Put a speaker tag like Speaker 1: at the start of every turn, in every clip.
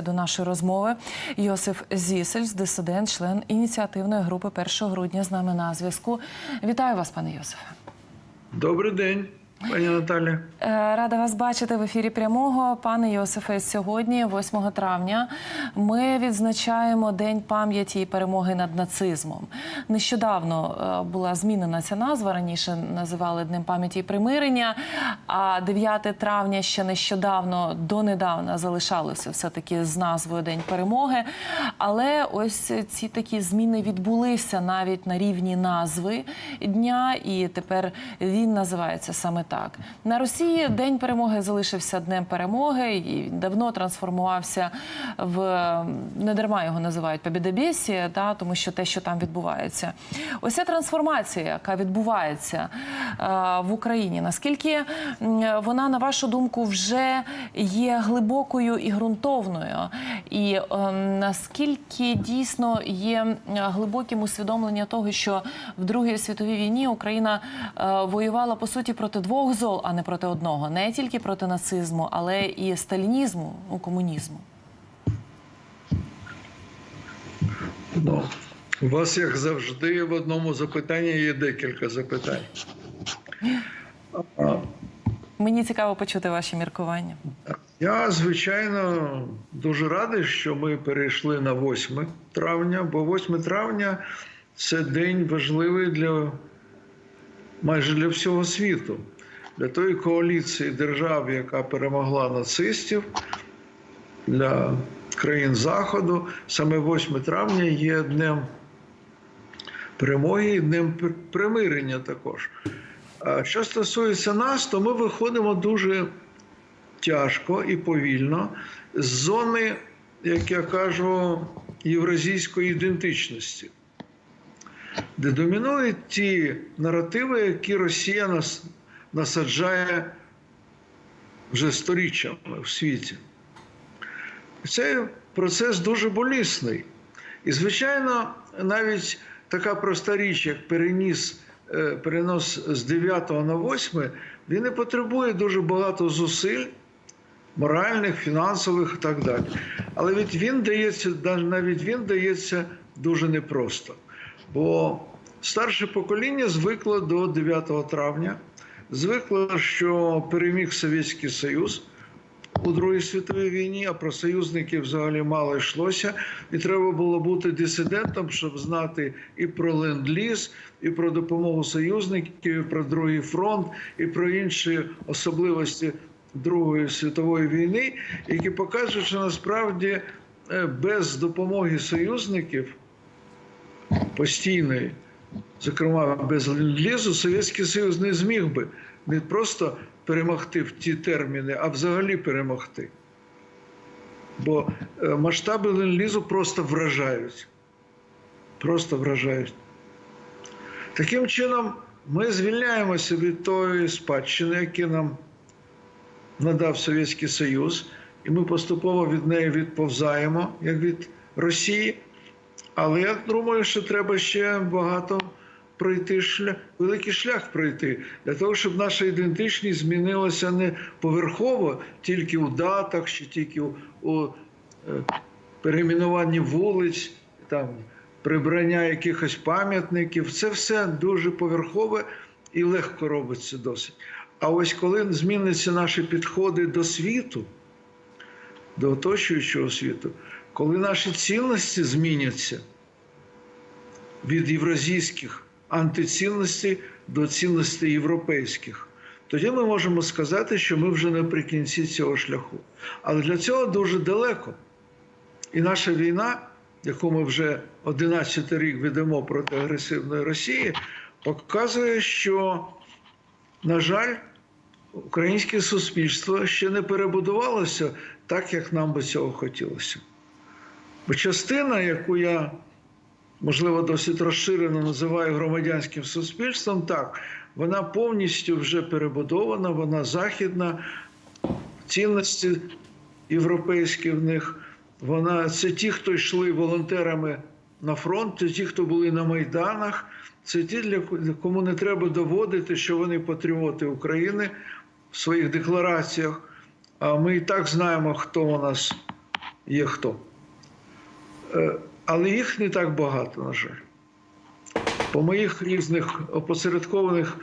Speaker 1: До нашої розмови Йосиф Зісельс, дисидент, член ініціативної групи 1 грудня з нами на зв'язку. Вітаю вас, пане Йосифе.
Speaker 2: Добрий день, пані Наталя.
Speaker 1: Е, Рада вас бачити в ефірі прямого. Пане Йосифе, сьогодні, 8 травня, ми відзначаємо День пам'яті і перемоги над нацизмом. Нещодавно е, була змінена ця назва. Раніше називали Днем пам'яті і примирення. А 9 травня ще нещодавно донедавна залишалося все-таки з назвою День перемоги. Але ось ці такі зміни відбулися навіть на рівні назви дня, і тепер він називається саме так. На Росії День перемоги залишився днем перемоги і давно трансформувався в не дарма його називають побєдобєсія, да, тому що те, що там відбувається, ось ця трансформація, яка відбувається е, в Україні, наскільки вона, на вашу думку, вже є глибокою і ґрунтовною, і е, наскільки дійсно є глибоким усвідомлення того, що в Другій світовій війні Україна е, воювала по суті проти двох зол, а не проти одного, не тільки проти нацизму, але і сталінізму, ну, комунізму.
Speaker 2: Ну, у вас, як завжди, в одному запитанні є декілька запитань.
Speaker 1: Мені цікаво почути ваші міркування.
Speaker 2: Я, звичайно, дуже радий, що ми перейшли на 8 травня, бо 8 травня це день важливий для майже для всього світу, для тої коаліції держав, яка перемогла нацистів, для країн Заходу. Саме 8 травня є днем перемоги і днем примирення також. А що стосується нас, то ми виходимо дуже тяжко і повільно з зони, як я кажу, євразійської ідентичності, де домінують ті наративи, які Росія нас насаджає вже сторіччями в світі. Цей процес дуже болісний. І, звичайно, навіть така проста річ, як переніс, е, перенос з 9 на 8, він не потребує дуже багато зусиль, моральних, фінансових і так далі. Але від він дається, навіть він дається дуже непросто. Бо старше покоління звикло до 9 травня, звикло, що переміг Совєтський Союз у Другій світовій війні, а про союзників взагалі мало йшлося. І треба було бути дисидентом, щоб знати і про ленд-ліз, і про допомогу союзників, і про другий фронт, і про інші особливості Другої світової війни, які покажуть, що насправді е, без допомоги союзників постійної, зокрема без ленд-лізу, Совєтський Союз не зміг би не просто перемогти в ті терміни, а взагалі перемогти. Бо е, масштаби ленд-лізу просто вражають. Просто вражають. Таким чином, ми звільняємося від тої спадщини, яку нам надав Совєтський Союз, і ми поступово від неї відповзаємо, як від Росії. Але я думаю, що треба ще багато пройти шлях, великий шлях пройти для того, щоб наша ідентичність змінилася не поверхово, тільки у датах, чи тільки у, у е, перейменуванні вулиць, там прибрання якихось пам'ятників. Це все дуже поверхове і легко робиться досить. А ось коли зміняться наші підходи до світу, до оточуючого світу, коли наші цінності зміняться від євразійських антицінностей до цінностей європейських, тоді ми можемо сказати, що ми вже наприкінці цього шляху. Але для цього дуже далеко. І наша війна, яку ми вже 11 рік ведемо проти агресивної Росії, показує, що, на жаль, українське суспільство ще не перебудувалося так, як нам би цього хотілося. Частина, яку я, можливо, досить розширено називаю громадянським суспільством, так, вона повністю вже перебудована, вона західна, цінності європейські в них. Вона це ті, хто йшли волонтерами на фронт, це ті, хто були на майданах, це ті, для кому не треба доводити, що вони патріоти України в своїх деклараціях. А ми і так знаємо, хто у нас є хто. Е, Але їх не так багато, на жаль. По моїх різних опосередкованих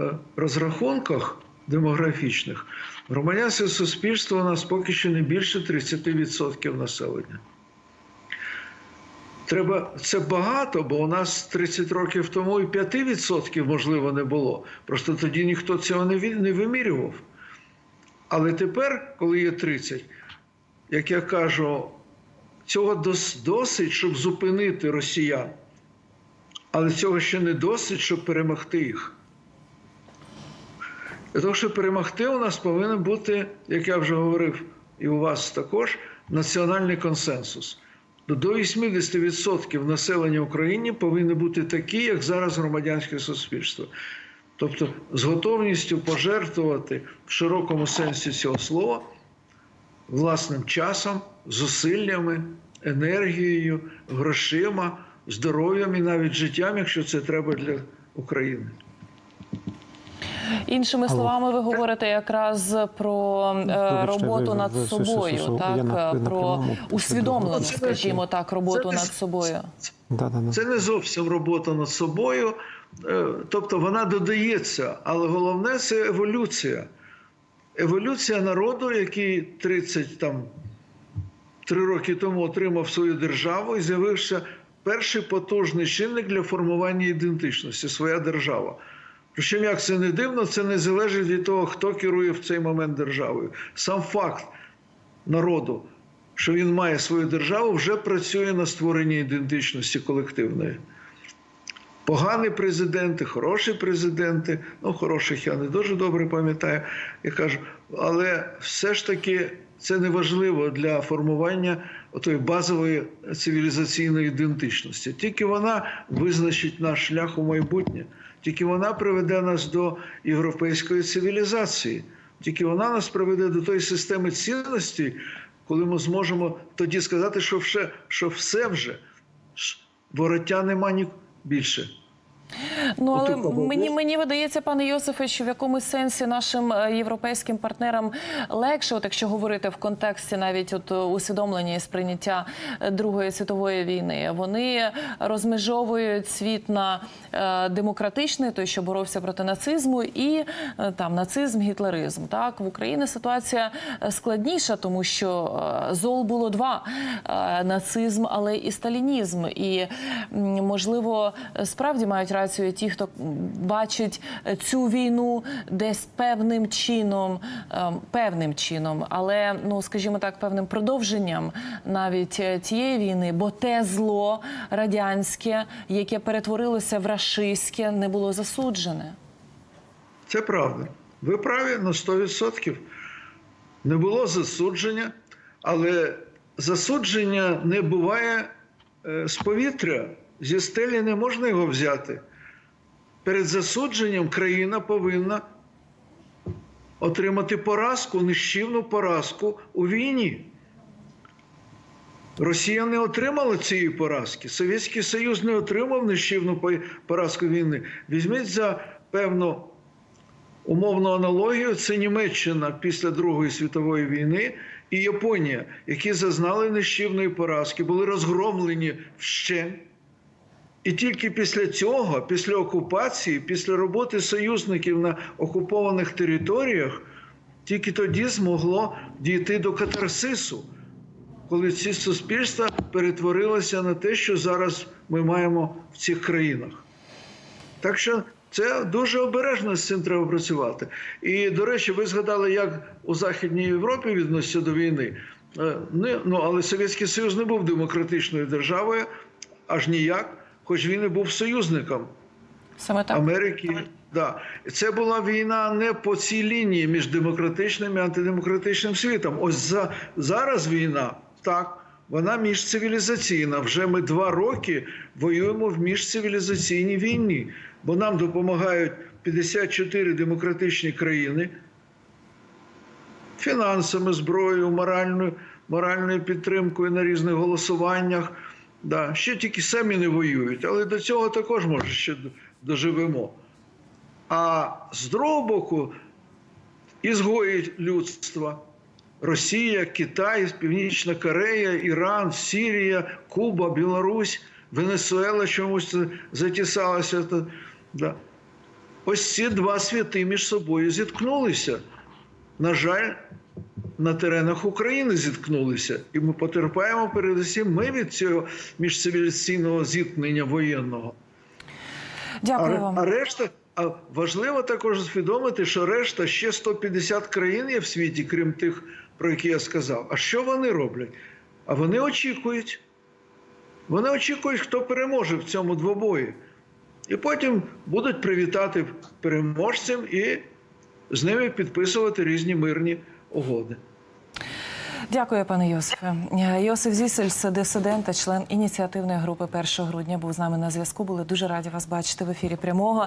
Speaker 2: е, розрахунках демографічних, громадянське суспільство у нас поки що не більше 30% населення. Треба це багато, бо у нас 30 років тому і 5% можливо не було. Просто тоді ніхто цього не вимірював. Але тепер, коли є 30, як я кажу, цього досить, щоб зупинити росіян. Але цього ще не досить, щоб перемогти їх. Для того, щоб перемогти, у нас повинен бути, як я вже говорив, і у вас також, національний консенсус. До 80% населення України повинні бути такі, як зараз громадянське суспільство. Тобто з готовністю пожертвувати в широкому сенсі цього слова власним часом, зусиллями, енергією, грошима, здоров'ям і навіть життям, якщо це треба для України.
Speaker 1: Іншими
Speaker 3: Алло.
Speaker 1: словами, ви говорите якраз про е,
Speaker 3: Вибачте,
Speaker 1: роботу
Speaker 3: ви-
Speaker 1: над
Speaker 3: ви-
Speaker 1: собою,
Speaker 3: су-
Speaker 1: так
Speaker 3: я на-
Speaker 1: про усвідомлену,
Speaker 2: Це-
Speaker 1: скажімо так, роботу
Speaker 2: це
Speaker 1: над собою.
Speaker 2: Це не зовсім робота над собою, е, тобто вона додається, але головне це еволюція. Еволюція народу, який 30 там, три роки тому отримав свою державу і з'явився перший потужний чинник для формування ідентичності своя держава. Причому, як це не дивно, це не залежить від того, хто керує в цей момент державою. Сам факт народу, що він має свою державу, вже працює на створенні ідентичності колективної. Погані президенти, хороші президенти, ну хороших я не дуже добре пам'ятаю, я кажу, але все ж таки це не важливо для формування отої базової цивілізаційної ідентичності. Тільки вона визначить наш шлях у майбутнє, тільки вона приведе нас до європейської цивілізації, тільки вона нас приведе до тої системи цінностей, коли ми зможемо тоді сказати, що все, що все вже вороття нема ні більше.
Speaker 1: Ну але мені мені видається, пане Йосифе, що в якомусь сенсі нашим е, європейським партнерам легше, от якщо говорити в контексті навіть от е, усвідомлення і сприйняття е, Другої світової війни, вони розмежовують світ на демократичний, той, що боровся проти нацизму, і там нацизм, гітлеризм. Так в Україні ситуація складніша, тому що зол було два: нацизм, але і сталінізм. І можливо, справді мають рацію ті, хто бачить е, цю війну десь певним чином, е, певним чином, але ну скажімо так, певним продовженням навіть е, тієї війни, бо те зло радянське, яке перетворилося в рашистське, не було засуджене.
Speaker 2: Це правда. Ви праві на 100%. Не було засудження, але засудження не буває е, з повітря. Зі стелі не можна його взяти. Перед засудженням країна повинна отримати поразку, нищівну поразку у війні. Росія не отримала цієї поразки. Совєтський Союз не отримав нищівну поразку війни. Візьміть за певну умовну аналогію: це Німеччина після Другої світової війни і Японія, які зазнали нищівної поразки, були розгромлені вщент. І тільки після цього, після окупації, після роботи союзників на окупованих територіях, тільки тоді змогло дійти до катарсису, коли ці суспільства перетворилися на те, що зараз ми маємо в цих країнах. Так що це дуже обережно з цим треба працювати. І, до речі, ви згадали, як у Західній Європі відносяться до війни. Е, не- Ну, але Совєтський Союз не був демократичною державою, аж ніяк, хоч він і був союзником
Speaker 1: Саме так.
Speaker 2: Америки. Да. Це була війна не по цій лінії між демократичним і антидемократичним світом. Ось за, зараз війна, так, вона міжцивілізаційна. Вже ми два роки воюємо в міжцивілізаційній війні, бо нам допомагають 54 демократичні країни фінансами, зброєю, моральною, моральною підтримкою на різних голосуваннях. Да. Ще тільки самі не воюють, але до цього також може ще доживемо. А з другого боку, ізгої людства, Росія, Китай, Північна Корея, Іран, Сірія, Куба, Білорусь, Венесуела чомусь затісалася. Да. Ось ці два світи між собою зіткнулися. На жаль, на теренах України зіткнулися, і ми потерпаємо передусім ми від цього міжцивілізаційного зіткнення воєнного.
Speaker 1: Дякую
Speaker 2: А,
Speaker 1: вам.
Speaker 2: а решта, а важливо також усвідомити, що решта ще 150 країн є в світі, крім тих, про які я сказав. А що вони роблять? А вони очікують. Вони очікують, хто переможе в цьому двобої. І потім будуть привітати переможців і з ними підписувати різні мирні угоди.
Speaker 1: Дякую, пане Йосифе. Йосиф Зісельс, дисидент член ініціативної групи 1 грудня, був з нами на зв'язку. Були дуже раді вас бачити в ефірі прямого.